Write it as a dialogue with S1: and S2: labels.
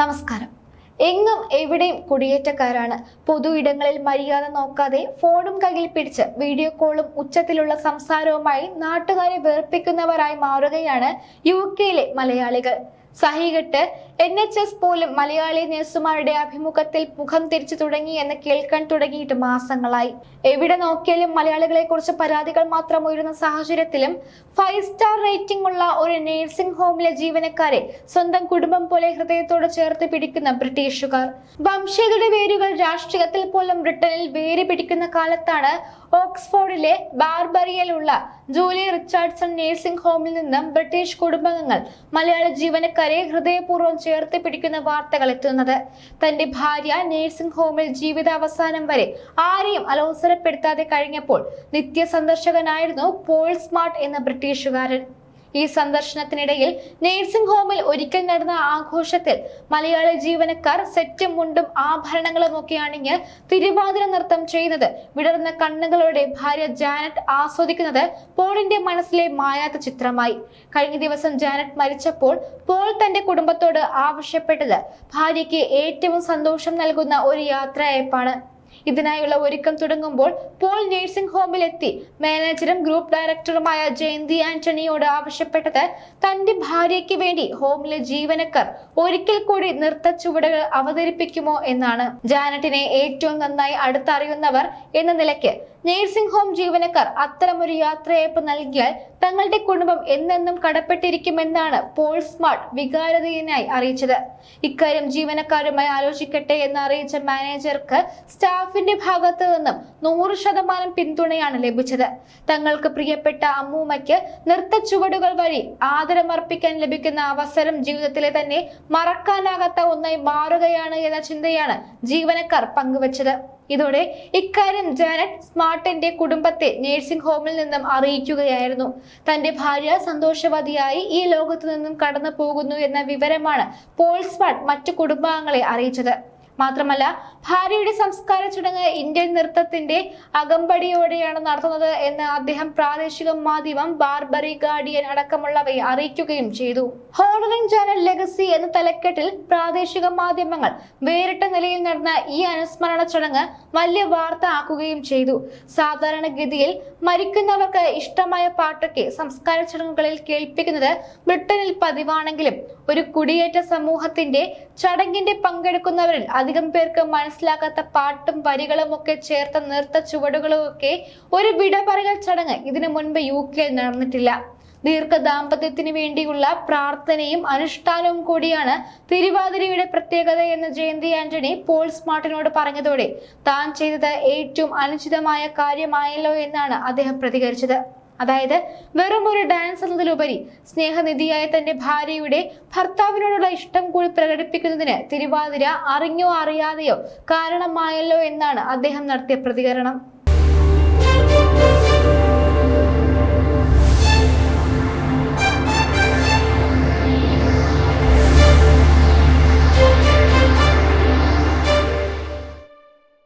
S1: നമസ്കാരം. എങ്ങും എവിടെയും കുടിയേറ്റക്കാരാണ്. പൊതു ഇടങ്ങളിൽ മര്യാദ നോക്കാതെ ഫോണും കയ്യിൽ പിടിച്ച് വീഡിയോ കോളും ഉച്ചത്തിലുള്ള സംസാരവുമായി നാട്ടുകാരെ വേർപ്പിക്കുന്നവരായി മാറുകയാണ് യു കെയിലെ മലയാളികൾ. സഹികെട്ട് എൻ എച്ച് എസ് പോലും മലയാളി നഴ്സുമാരുടെ അഭിമുഖത്തിൽ മുഖം തിരിച്ചു തുടങ്ങി എന്ന് കേൾക്കാൻ തുടങ്ങിയിട്ട് മാസങ്ങളായി. എവിടെ നോക്കിയാലും മലയാളികളെ കുറിച്ച് പരാതികൾ മാത്രം ഉയരുന്ന സാഹചര്യത്തിലും ഫൈവ് സ്റ്റാർ റേറ്റിംഗ് ഉള്ള ഒരു നഴ്സിംഗ് ഹോമിലെ ജീവനക്കാരെ സ്വന്തം കുടുംബം പോലെ ഹൃദയത്തോട് ചേർത്ത് പിടിക്കുന്ന ബ്രിട്ടീഷുകാർ. വംശീയതയുടെ വേരുകൾ രാഷ്ട്രീയത്തിൽ പോലും ബ്രിട്ടനിൽ വേര് പിടിക്കുന്ന കാലത്താണ് ഓക്സ്ഫോർഡിലെ ബാർബറിയയിലുള്ള ജൂലി റിച്ചാർഡ്സൺ നഴ്സിംഗ് ഹോമിൽ നിന്നും ബ്രിട്ടീഷ് കുടുംബാംഗങ്ങൾ മലയാള ജീവനക്കാരെ ഹൃദയപൂർവം പിടിക്കുന്ന വാർത്തകൾ എത്തുന്നത്. തന്റെ ഭാര്യ നേഴ്സിംഗ് ഹോമിൽ ജീവിതാവസാനം വരെ ആരെയും അലോസരപ്പെടുത്താതെ കഴിഞ്ഞപ്പോൾ നിത്യ സന്ദർശകനായിരുന്നു പോൾ സ്മാർട്ട് എന്ന ബ്രിട്ടീഷുകാരൻ. ഈ സന്ദർശനത്തിനിടയിൽ നഴ്സിംഗ് ഹോമിൽ ഒരിക്കൽ നടന്ന ആഘോഷത്തിൽ മലയാളി ജീവനക്കാർ സെറ്റും മുണ്ടും ആഭരണങ്ങളും ഒക്കെ അണിഞ്ഞ് തിരുവാതിര നൃത്തം ചെയ്യുന്നത് വിടർന്ന കണ്ണുകളോടെ ഭാര്യ ജാനറ്റ് ആസ്വദിക്കുന്നത് പോളിന്റെ മനസ്സിലെ മായാത്ത ചിത്രമായി. കഴിഞ്ഞ ദിവസം ജാനറ്റ് മരിച്ചപ്പോൾ പോൾ തന്റെ കുടുംബത്തോട് ആവശ്യപ്പെട്ടത്. ഭാര്യയ്ക്ക് ഏറ്റവും സന്തോഷം നൽകുന്ന ഒരു യാത്രയയപ്പാണ്. ഇതിനായുള്ള ഒരുക്കം തുടങ്ങുമ്പോൾ പോൾ നഴ്സിംഗ് ഹോമിൽ എത്തി മാനേജറും ഗ്രൂപ്പ് ഡയറക്ടറുമായ ജയന്തി ആന്റണിയോട് ആവശ്യപ്പെട്ടത് തന്റെ ഭാര്യയ്ക്ക് വേണ്ടി ഹോമിലെ ജീവനക്കാർ ഒരിക്കൽ കൂടി നൃത്ത ചുവടുകൾ അവതരിപ്പിക്കുമോ എന്നാണ്. ജാനറ്റിനെ ഏറ്റവും നന്നായി അടുത്തറിയുന്നവർ എന്ന നിലയ്ക്ക് നഴ്സിംഗ് ഹോം ജീവനക്കാർ അത്തരമൊരു യാത്രയയപ്പ് നൽകിയാൽ തങ്ങളുടെ കുടുംബം എന്നെന്നും കടപ്പെട്ടിരിക്കുമെന്നാണ് പോൾ സ്മാർട്ട് വികാരതീയനായി അറിയിച്ചത്. ഇക്കാര്യം ജീവനക്കാരുമായി ആലോചിക്കട്ടെ എന്ന് അറിയിച്ച മാനേജർക്ക് സ്റ്റാഫിന്റെ ഭാഗത്തു നിന്നും നൂറ് ശതമാനം പിന്തുണയാണ് ലഭിച്ചത്. തങ്ങൾക്ക് പ്രിയപ്പെട്ട അമ്മൂമ്മയ്ക്ക് നൃത്ത ചുവടുകൾ വഴി ആദരമർപ്പിക്കാൻ ലഭിക്കുന്ന അവസരം ജീവിതത്തിലെ തന്നെ മറക്കാനാകാത്ത ഒന്നായി മാറുകയാണ് എന്ന ചിന്തയാണ് ജീവനക്കാർ പങ്കുവച്ചത്. ഇതോടെ ഇക്കാര്യം ജാനറ്റ് സ്മാർട്ടിന്റെ കുടുംബത്തെ നഴ്സിംഗ് ഹോമിൽ നിന്നും അറിയിക്കുകയായിരുന്നു. തന്റെ ഭാര്യ സന്തോഷവതിയായി ഈ ലോകത്തു നിന്നും കടന്നു പോകുന്നു എന്ന വിവരമാണ് പോൾ മറ്റു കുടുംബാംഗങ്ങളെ അറിയിച്ചത്. മാത്രമല്ല ഭാര്യയുടെ സംസ്കാര ചടങ്ങ് ഇന്ത്യൻ നൃത്തത്തിന്റെ അകമ്പടിയോടെയാണ് നടത്തുന്നത് എന്ന് അദ്ദേഹം പ്രാദേശിക മാധ്യമം ബാർബറി ഗാർഡിയൻ അടക്കമുള്ളവയെ അറിയിക്കുകയും ചെയ്തു. ഹോണറിംഗ് ചാനൽ ലെഗസി എന്ന തലക്കെട്ടിൽ പ്രാദേശിക മാധ്യമങ്ങൾ വേറിട്ട നിലയിൽ നടന്ന ഈ അനുസ്മരണ ചടങ്ങ് വലിയ വാർത്ത ആക്കുകയും ചെയ്തു. സാധാരണഗതിയിൽ മരിക്കുന്നവർക്ക് ഇഷ്ടമായ പാട്ടൊക്കെ സംസ്കാര ചടങ്ങുകളിൽ കേൾപ്പിക്കുന്നത് ബ്രിട്ടനിൽ പതിവാണെങ്കിലും ഒരു കുടിയേറ്റ സമൂഹത്തിന്റെ ചടങ്ങിന്റെ പങ്കെടുക്കുന്നവരിൽ അധികം പേർക്ക് മനസ്സിലാക്കാത്ത പാട്ടും വരികളും ഒക്കെ ചേർത്ത നൃത്ത ചുവടുകളും ഒക്കെ ഒരു വിട ചടങ്ങ് ഇതിനു മുൻപ് യു കെയിൽ നടന്നിട്ടില്ല. ദീർഘ ദാമ്പത്യത്തിന് വേണ്ടിയുള്ള പ്രാർത്ഥനയും അനുഷ്ഠാനവും കൂടിയാണ് തിരുവാതിരയുടെ പ്രത്യേകത എന്ന് ജയന്തി ആന്റണി പോൾ സ്മാർട്ടിനോട് പറഞ്ഞതോടെ താൻ ചെയ്തത് ഏറ്റവും അനുചിതമായ കാര്യമായല്ലോ എന്നാണ് അദ്ദേഹം പ്രതികരിച്ചത്. അതായത് വെറും ഒരു ഡാൻസ് എന്നതിലുപരി സ്നേഹനിധിയായ തന്റെ ഭാര്യയുടെ ഭർത്താവിനോടുള്ള ഇഷ്ടം കൂടി പ്രകടിപ്പിക്കുന്നതിന് തിരുവാതിര അറിഞ്ഞോ അറിയാതെയോ കാരണമായല്ലോ എന്നാണ് അദ്ദേഹം നടത്തിയ പ്രതികരണം.